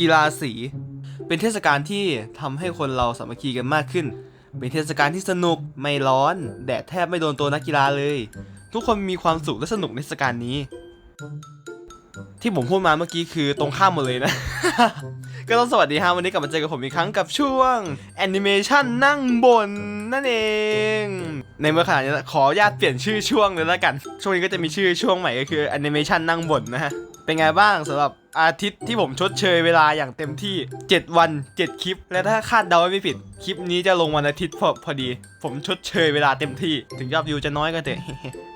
กีฬาสี เป็นเทศกาลที่ทำให้คนเราสามัคคีกันมากขึ้น เป็นเทศกาลที่สนุกไม่ร้อน แดดแทบไม่โดนตัวนักกีฬาเลย ทุกคนมีความสุขและสนุกในเทศกาลนี้ ที่ผมพูดมาเมื่อกี้คือตรงข้ามหมดเลยนะ ก็ต้องสวัสดีฮะวันนี้กลับมาเจอกับผมอีกครั้งกับช่วงแอนิเมชันนั่งบนนั่นเอง ในเมื่อขนาดนี้ขออนุญาตเปลี่ยนชื่อช่วงเลยแล้วกัน ช่วงนี้ก็จะมีชื่อช่วงใหม่ก็คือแอนิเมชันนั่งบนนะฮะเป็นไงบ้างสำหรับ อาทิตย์ที่ผมชดเชยเวลาอย่างเต็มที่ 7 วัน 7 คลิป และถ้าคาดเดาไม่ผิด คลิปนี้จะลงวันอาทิตย์พอพอดี ผมชดเชยเวลาเต็มที่ ถึงยอดวิวจะน้อยก็เถอะ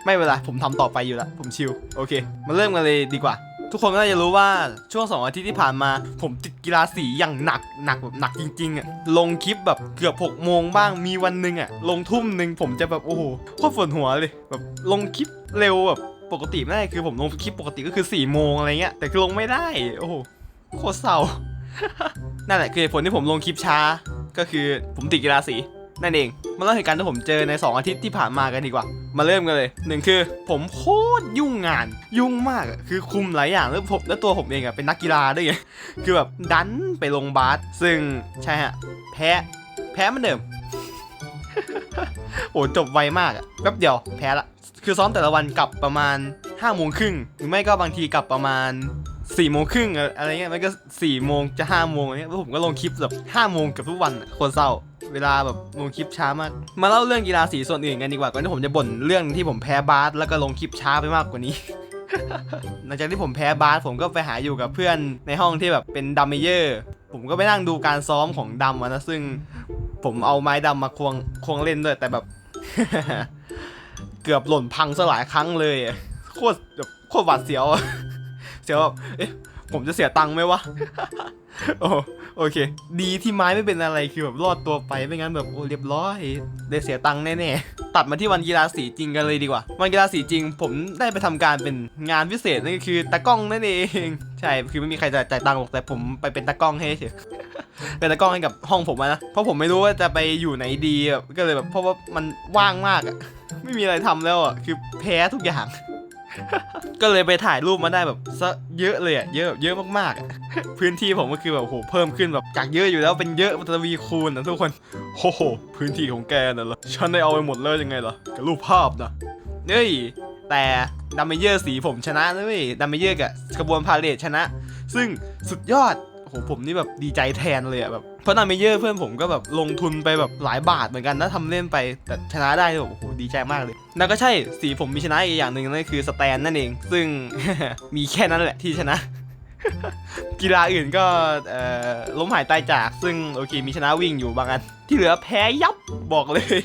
ไม่เป็นไร ผมทำต่อไปอยู่ละ ผมชิล โอเค มาเริ่มกันเลยดีกว่า ทุกคนก็น่าจะรู้ว่าช่วงสองอาทิตย์ที่ผ่านมา ผมติดกีฬาสีอย่างหนักหนักแบบหนักจริงๆอะ ลงคลิปแบบเกือบ6โมงบ้าง มีวันหนึ่งอะ ลงทุ่มหนึ่งผมจะแบบโอ้โหโคตรปวดหัวเลย แบบลงคลิปเร็วแบบ ปกติไม่ได้คือผมลงคลิปปกติก็คือ4ี่โมงอะไรเงี้ยแต่คือลงไม่ได้โอ้โหโคตรเศร้า นั่นแหละคือผลที่ผมลงคลิปช้า ก็คือผมติดกีฬาสีนั่นเองมาเล่าเหตุการณ์ที่ผมเจอใน 2 อาทิตย์ที่ผ่านมากันดีกว่า มาเริ่มกันเลยหนึ่งคือผมโคตรยุ่งงาน ยุ่งมากคือคุมหลายอย่างแล้วผมแล้วตัวผมเองอะเป็นนักกีฬาด้วยไงคือแบบดันไปลงบาสซึ่งใช่ฮะแพ้แพ้มันเดิมโอ้จบไวมากอะแป๊บเดียวแพ้ละ คือซ้อมแต่ละวันกลับประมาณ5้าโมงครึ่งหรือไม่ก็บางทีกลับประมาณ4ี่โมงครึ่งอะไรเงี้ยไม่ก็4ี่โมงจะ5้าโมงเงี้ยแล้วผมก็ลงคลิปแบบห้าโมงเกับทุกวันโคนเศร้า เวลาแบบลงคลิปช้ามาก มาเล่าเรื่องกีฬาสีส่วนอื่นกันดีกว่าก่อนที่ผมจะบ่นเรื่องที่ผมแพ้บาสแล้วก็ลงคลิปช้าไปมากกว่านี้หลังจากที่ผมแพ้บาสผมก็ไปหาอยู่กับเพื่อนในห้องที่แบบเป็นดัมเมเยอร์ ผมก็ไปนั่งดูการซ้อมของดำอะนะซึ่ง ผมเอาไม้ดำมาควงควงเล่นด้วยแต่แบบ เกือบหล่นพังซะหลายครั้งเลยโคตรแบบโคตรหวาดเสียวเสียวแบบเอ๊ะผมจะเสียตังค์ไหมวะโอ้โอเค ดีที่ไม้ไม่เป็นอะไรคือแบบรอดตัวไปไม่งั้นแบบโอ้เรียบร้อยได้เสียตังค์แน่ๆตัดมาที่วันกีฬาสีจริงกันเลยดีกว่า วันกีฬาสีจริง ผมได้ไปทำการเป็นงานพิเศษนั่นก็คือตากล้องนั่นเองใช่คือไม่มีใครจะจ่ายตังค์หรอกแต่ผมไปเป็นตากล้องให้เฉยเป็นตากล้องให้กับห้องผมนะเพราะผมไม่รู้ว่าจะไปอยู่ไหนดีแบบก็เลยแบบเพราะว่ามันว่างมากอะ ไม่มีอะไรทำแล้วอะคือแพ้ทุกอย่าง ก็เลยไปถ่ายรูปมาได้แบบซะเยอะเลยอะเยอะเยอะมากๆอะพื้นที่ผมก็คือแบบโหเพิ่มขึ้นแบบจากเยอะอยู่แล้วเป็นเยอะมันทวีคูณนะทุกคนโอ้โหพื้นที่ของแกน่ะเหรอฉันได้เอาไปหมดเลยยังไงล่ะกับรูปภาพนะเฮ้ยแต่ดัมเมเยอร์สีผมชนะนะเว้ยดัมเมเยอร์กับกระบวนพาเลทชนะ ซึ่งสุดยอด โอ้โหผมนี่แบบดีใจแทนเลยอะแบบเพราะดัมเมเยอร์เพื่อนผมก็แบบลงทุนไปแบบหลายบาทเหมือนกันนะทำเล่นไปแต่ชนะได้แบบโอ้โหดีใจมากเลยแล้วก็ใช่สีผมมีชนะอีกอย่างหนึ่งนั่นคือสแตนนั่นเอง ซึ่ง มีแค่นั้นแหละที่ชนะ กีฬาอื่นก็ล้มหายตายจาก ซึ่งโอเค มีชนะวิ่งอยู่บางอัน ที่เหลือแพ้ยับบอกเลย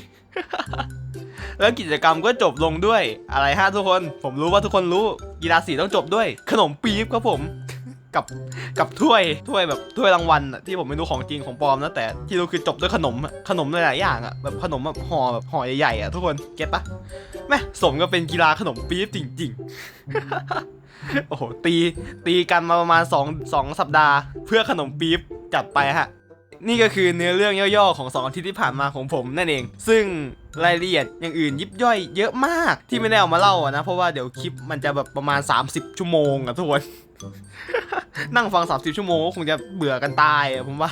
แล้วกิจกรรมก็จบลงด้วยอะไรฮะทุกคน ผมรู้ว่าทุกคนรู้กีฬาสีต้องจบด้วย ขนมปี๊บครับผม กับกับถ้วยถ้วยแบบถ้วยรางวัลอะที่ผมไม่รู้ของจริงของปลอมนะแต่ที่รู้คือจบด้วยขนมอะขนมหลายๆอย่างอะแบบขนมแบบห่อแบบห่อใหญ่ๆอะทุกคนเก็ตปะแม่สมก็เป็นกีฬาขนมปี๊บจริง ๆ โอ้โหตีตีกันมาประมาณ2 2สัปดาห์ เพื่อขนมปี๊บจัดไปฮะนี่ก็คือเนื้อเรื่องย่อๆของสองอาทิตย์ที่ผ่านมาของผมนั่นเอง ซึ่ง รายละเอียดอย่างอื่นยิบย่อยเยอะมากที่ไม่ได้เอามาเล่าอะนะ เพราะว่าเดี๋ยวคลิปมันจะแบบประมาณ 30 ชั่วโมงอะทุกคน นั่งฟัง 30 ชั่วโมงก็คงจะเบื่อกันตายอะผมว่า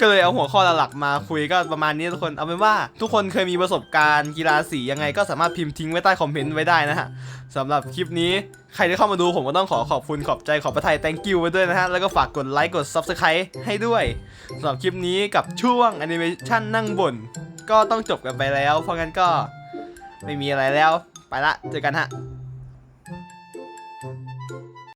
ก็เลยเอาหัวข้อหลักๆมาคุยก็ประมาณนี้ทุกคนเอาเป็นว่า ทุกคนเคยมีประสบการณ์กีฬาสียังไงก็สามารถพิมพ์ทิ้งไว้ใต้คอมเมนต์ไว้ได้นะฮะสำหรับคลิปนี้ใครที่เข้ามาดูผมก็ต้องขอขอบคุณขอบใจขอบพระทัย thank you ไว้ด้วยนะฮะ แล้วก็ฝากกดไลค์กด subscribe ให้ด้วยสำหรับคลิปนี้กับช่วงแอนิเมชันนั่งบน ก็ต้องจบกันไปแล้ว เพราะงั้นก็ไม่มีอะไรแล้ว ไปละ เจอกันฮะ